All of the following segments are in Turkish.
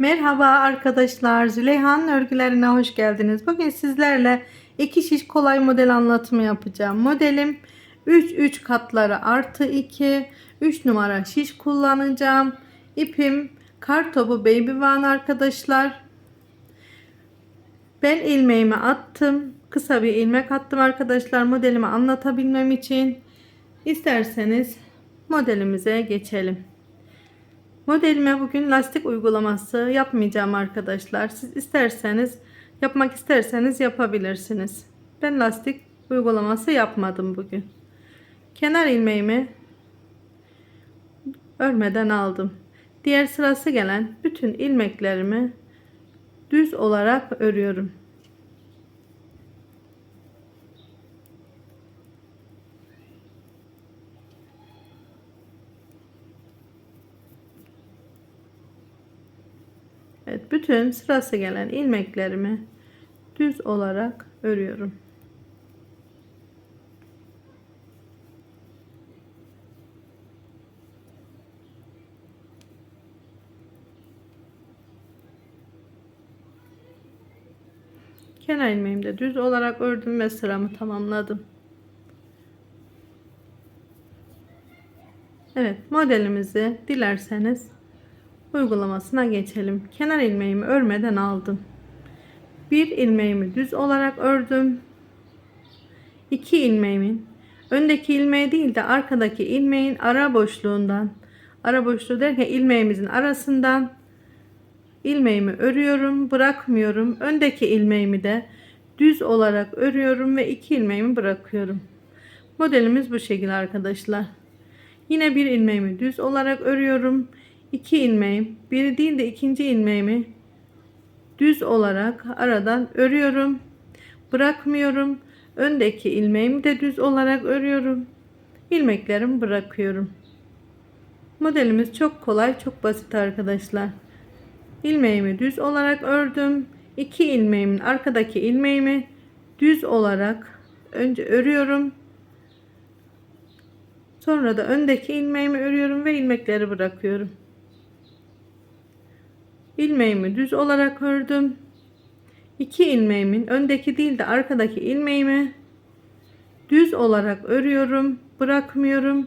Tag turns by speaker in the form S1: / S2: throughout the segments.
S1: Merhaba arkadaşlar, Züleyha'nın örgülerine hoş geldiniz. Bugün sizlerle iki şiş kolay model anlatımı yapacağım. Modelim 3 3 katları artı 2 3 numara şiş kullanacağım. İpim kartopu baby one arkadaşlar. Ben ilmeğimi attım. Kısa bir ilmek attım arkadaşlar modelimi anlatabilmem için. İsterseniz modelimize geçelim. Modelime bugün lastik uygulaması yapmayacağım arkadaşlar. Siz isterseniz yapmak isterseniz yapabilirsiniz. Ben lastik uygulaması yapmadım bugün. Kenar ilmeğimi örmeden aldım. Diğer sırası gelen bütün ilmeklerimi düz olarak örüyorum. Evet, bütün sırası gelen ilmeklerimi düz olarak örüyorum. Kenar ilmeğimi de düz olarak ördüm ve sıramı tamamladım. Evet modelimizi dilerseniz uygulamasına geçelim. Kenar ilmeğimi örmeden aldım. Bir ilmeğimi düz olarak ördüm. İki ilmeğimin öndeki ilmeği değil de arkadaki ilmeğin ara boşluğundan ara boşluğu derken ilmeğimizin arasından ilmeğimi örüyorum bırakmıyorum öndeki ilmeğimi de düz olarak örüyorum ve iki ilmeğimi bırakıyorum modelimiz bu şekilde arkadaşlar yine bir ilmeğimi düz olarak örüyorum iki ilmeğim biri değil de ikinci ilmeğimi düz olarak aradan örüyorum bırakmıyorum öndeki ilmeğimi de düz olarak örüyorum ilmeklerimi bırakıyorum modelimiz çok kolay çok basit arkadaşlar ilmeğimi düz olarak ördüm. 2 ilmeğimin arkadaki ilmeğimi düz olarak önce örüyorum. Sonra da öndeki ilmeğimi örüyorum ve ilmekleri bırakıyorum. İlmeğimi düz olarak ördüm. 2 ilmeğimin öndeki değil de arkadaki ilmeğimi düz olarak örüyorum, bırakmıyorum.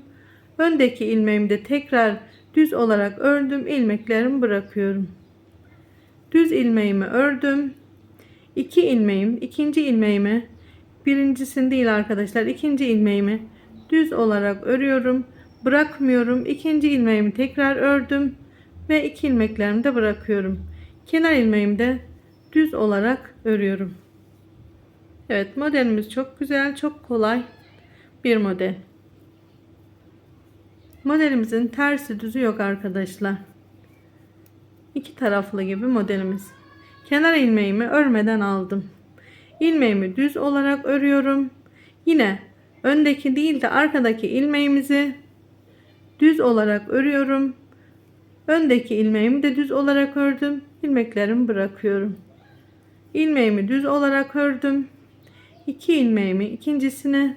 S1: Öndeki ilmeğimi de tekrar düz olarak ördüm, ilmeklerimi bırakıyorum düz ilmeğimi ördüm. 2 ilmeğim, ikinci ilmeğimi birincisini değil arkadaşlar, ikinci ilmeğimi düz olarak örüyorum. Bırakmıyorum. İkinci ilmeğimi tekrar ördüm ve iki ilmeklerimi de bırakıyorum. Kenar ilmeğimi de düz olarak örüyorum. Evet, modelimiz çok güzel, çok kolay bir model. Modelimizin tersi düzü yok arkadaşlar iki taraflı gibi modelimiz. Kenar ilmeğimi örmeden aldım. İlmeğimi düz olarak örüyorum. Yine öndeki değil de arkadaki ilmeğimizi düz olarak örüyorum. Öndeki ilmeğimi de düz olarak ördüm. İlmeklerimi bırakıyorum. İlmeğimi düz olarak ördüm. İki ilmeğimi ikincisini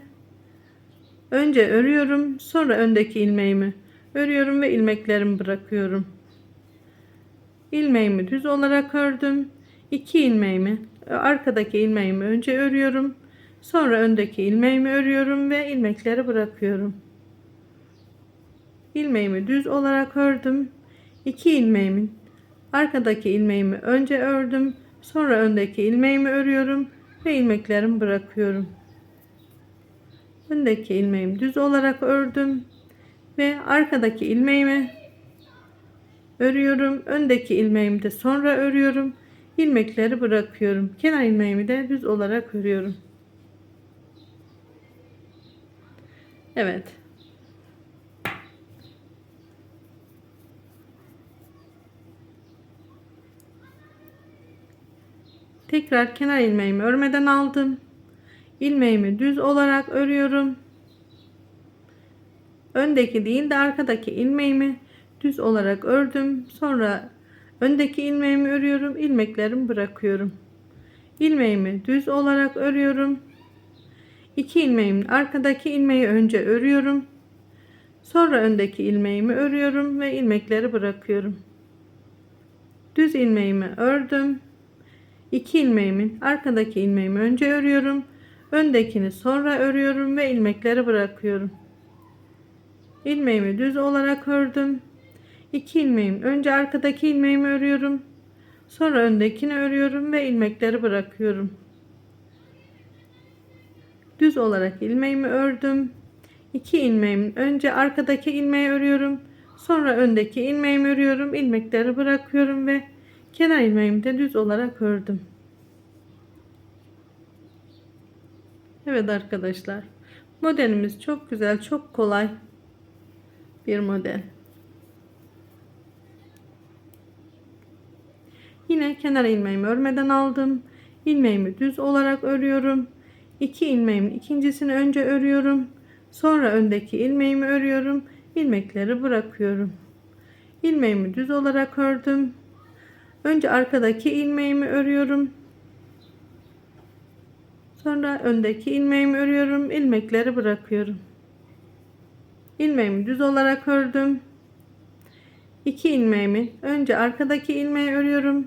S1: önce örüyorum. Sonra öndeki ilmeğimi örüyorum ve ilmeklerimi bırakıyorum ilmeğimi düz olarak ördüm. 2 ilmeğimi arkadaki ilmeğimi önce örüyorum. Sonra öndeki ilmeğimi örüyorum ve ilmekleri bırakıyorum. İlmeğimi düz olarak ördüm. 2 ilmeğimin arkadaki ilmeğimi önce ördüm. Sonra öndeki ilmeğimi örüyorum ve ilmeklerimi bırakıyorum. Öndeki ilmeğimi düz olarak ördüm ve arkadaki ilmeğimi örüyorum. Öndeki ilmeğimi de sonra örüyorum. ilmekleri bırakıyorum. Kenar ilmeğimi de düz olarak örüyorum. Evet. Tekrar kenar ilmeğimi örmeden aldım. ilmeğimi düz olarak örüyorum. Öndeki değil de arkadaki ilmeğimi düz olarak ördüm. Sonra öndeki ilmeğimi örüyorum. ilmeklerimi bırakıyorum. ilmeğimi düz olarak örüyorum. İki ilmeğimin arkadaki ilmeği önce örüyorum. Sonra öndeki ilmeğimi örüyorum ve ilmekleri bırakıyorum. düz ilmeğimi ördüm. 2 ilmeğimin arkadaki ilmeğimi önce örüyorum. Öndekini sonra örüyorum ve ilmekleri bırakıyorum. İlmeğimi düz olarak ördüm. 2 ilmeğim önce arkadaki ilmeğimi örüyorum. Sonra öndekini örüyorum ve ilmekleri bırakıyorum. Düz olarak ilmeğimi ördüm. 2 ilmeğimin önce arkadaki ilmeği örüyorum. Sonra öndeki ilmeğimi örüyorum. ilmekleri bırakıyorum ve kenar ilmeğimi de düz olarak ördüm. Evet arkadaşlar. Modelimiz çok güzel, çok kolay bir model. Yine kenar ilmeğimi örmeden aldım. İlmeğimi düz olarak örüyorum. 2 ilmeğimin ikincisini önce örüyorum. Sonra öndeki ilmeğimi örüyorum. ilmekleri bırakıyorum. İlmeğimi düz olarak ördüm. Önce arkadaki ilmeğimi örüyorum. Sonra öndeki ilmeğimi örüyorum. ilmekleri bırakıyorum. İlmeğimi düz olarak ördüm. 2 ilmeğimi önce arkadaki ilmeği örüyorum.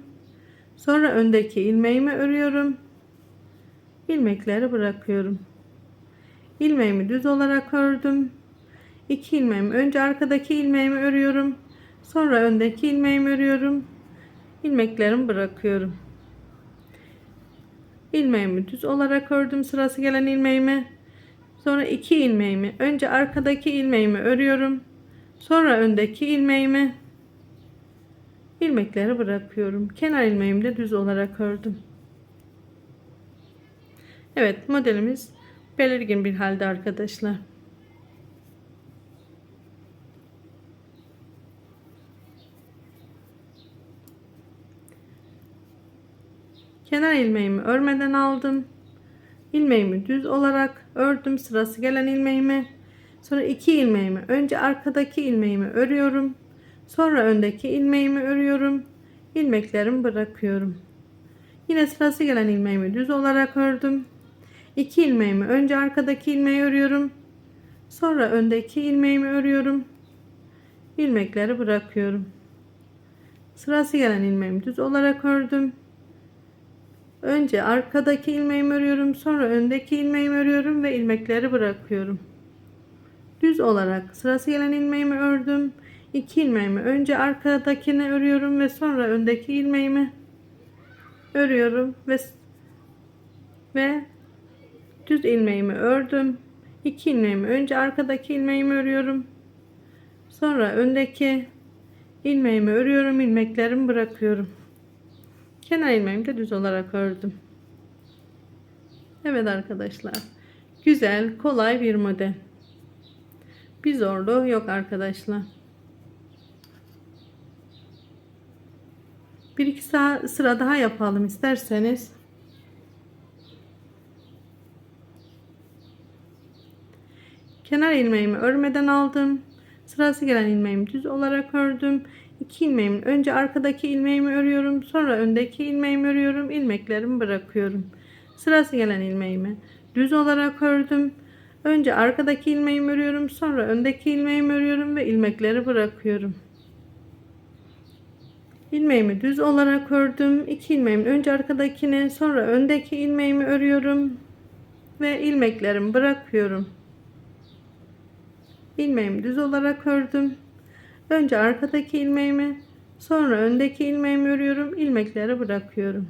S1: Sonra öndeki ilmeğimi örüyorum. ilmekleri bırakıyorum. İlmeğimi düz olarak ördüm. 2 ilmeğimi önce arkadaki ilmeğimi örüyorum. Sonra öndeki ilmeğimi örüyorum. İlmeklerimi bırakıyorum. İlmeğimi düz olarak ördüm sırası gelen ilmeğimi. Sonra 2 ilmeğimi önce arkadaki ilmeğimi örüyorum. Sonra öndeki ilmeğimi ilmekleri bırakıyorum. Kenar ilmeğimi de düz olarak ördüm. Evet modelimiz belirgin bir halde arkadaşlar. Kenar ilmeğimi örmeden aldım. İlmeğimi düz olarak ördüm. Sırası gelen ilmeğimi. Sonra iki ilmeğimi önce arkadaki ilmeğimi örüyorum. Sonra öndeki ilmeğimi örüyorum. ilmeklerimi bırakıyorum. Yine sırası gelen ilmeğimi düz olarak ördüm. 2 ilmeğimi önce arkadaki ilmeği örüyorum. Sonra öndeki ilmeğimi örüyorum. ilmekleri bırakıyorum. Sırası gelen ilmeğimi düz olarak ördüm. Önce arkadaki ilmeğimi örüyorum, sonra öndeki ilmeğimi örüyorum ve ilmekleri bırakıyorum. Düz olarak sırası gelen ilmeğimi ördüm. 2 ilmeğimi önce arkadakini örüyorum ve sonra öndeki ilmeğimi örüyorum ve ve düz ilmeğimi ördüm. 2 ilmeğimi önce arkadaki ilmeğimi örüyorum. Sonra öndeki ilmeğimi örüyorum, ilmeklerimi bırakıyorum. Kenar ilmeğimi de düz olarak ördüm. Evet arkadaşlar. Güzel, kolay bir model. Bir zorluğu yok arkadaşlar. Bir iki sıra daha yapalım isterseniz. Kenar ilmeğimi örmeden aldım. Sırası gelen ilmeğimi düz olarak ördüm. 2 ilmeğimin önce arkadaki ilmeğimi örüyorum. Sonra öndeki ilmeğimi örüyorum. ilmeklerimi bırakıyorum. Sırası gelen ilmeğimi düz olarak ördüm. Önce arkadaki ilmeğimi örüyorum. Sonra öndeki ilmeğimi örüyorum ve ilmekleri bırakıyorum. İlmeğimi düz olarak ördüm. 2 ilmeğimin önce arkadakini sonra öndeki ilmeğimi örüyorum ve ilmeklerimi bırakıyorum. İlmeğimi düz olarak ördüm. Önce arkadaki ilmeğimi, sonra öndeki ilmeğimi örüyorum. ilmekleri bırakıyorum.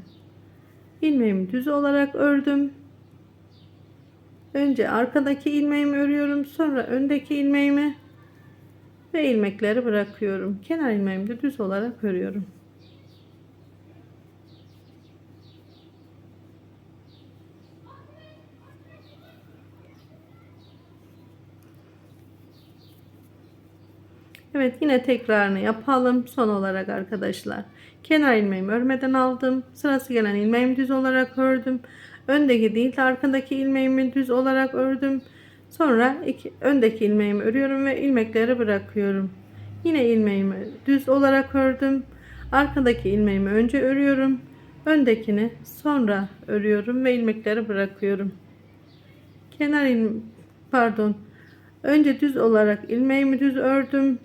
S1: İlmeğimi düz olarak ördüm. Önce arkadaki ilmeğimi örüyorum, sonra öndeki ilmeğimi ve ilmekleri bırakıyorum. Kenar ilmeğimi de düz olarak örüyorum. Evet yine tekrarını yapalım. Son olarak arkadaşlar. Kenar ilmeğimi örmeden aldım. Sırası gelen ilmeğimi düz olarak ördüm. Öndeki değil de arkadaki ilmeğimi düz olarak ördüm. Sonra iki, öndeki ilmeğimi örüyorum ve ilmekleri bırakıyorum. Yine ilmeğimi düz olarak ördüm. Arkadaki ilmeğimi önce örüyorum. Öndekini sonra örüyorum ve ilmekleri bırakıyorum. Kenar ilm pardon. Önce düz olarak ilmeğimi düz ördüm.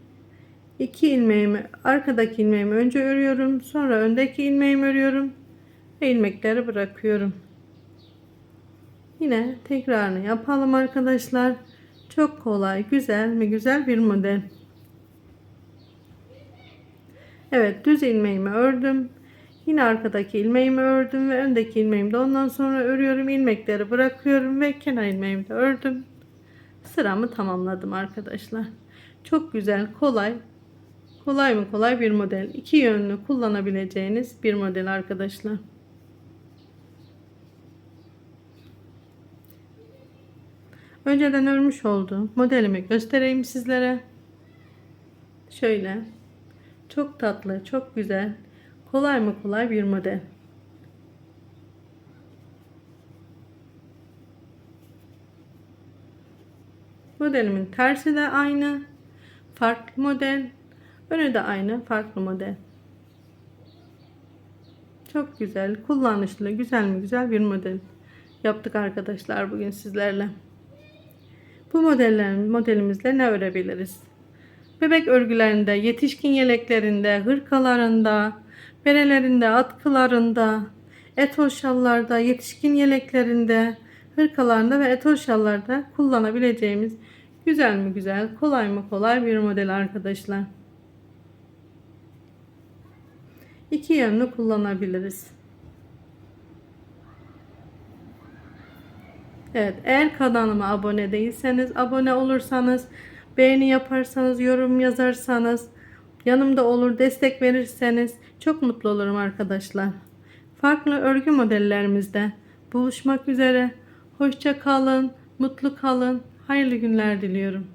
S1: İki ilmeğimi arkadaki ilmeğimi önce örüyorum. Sonra öndeki ilmeğimi örüyorum. Ve ilmekleri bırakıyorum. Yine tekrarını yapalım arkadaşlar. Çok kolay, güzel mi güzel bir model. Evet, düz ilmeğimi ördüm. Yine arkadaki ilmeğimi ördüm ve öndeki ilmeğimi de ondan sonra örüyorum. ilmekleri bırakıyorum ve kenar ilmeğimi de ördüm. Sıramı tamamladım arkadaşlar. Çok güzel, kolay. Kolay mı kolay bir model. İki yönlü kullanabileceğiniz bir model arkadaşlar. Önceden örmüş olduğum modelimi göstereyim sizlere. Şöyle. Çok tatlı, çok güzel. Kolay mı kolay bir model. Modelimin tersi de aynı. Farklı model. Önü de aynı. Farklı model. Çok güzel, kullanışlı, güzel mi güzel bir model yaptık arkadaşlar bugün sizlerle. Bu modellerin modelimizle ne örebiliriz? Bebek örgülerinde, yetişkin yeleklerinde, hırkalarında, berelerinde, atkılarında, etol şallarda, yetişkin yeleklerinde, hırkalarında ve etol şallarda kullanabileceğimiz güzel mi güzel, kolay mı kolay bir model arkadaşlar. İki yönlü kullanabiliriz. Evet, eğer kanalıma abone değilseniz, abone olursanız, beğeni yaparsanız, yorum yazarsanız, yanımda olur, destek verirseniz çok mutlu olurum arkadaşlar. Farklı örgü modellerimizde buluşmak üzere. Hoşça kalın, mutlu kalın, hayırlı günler diliyorum.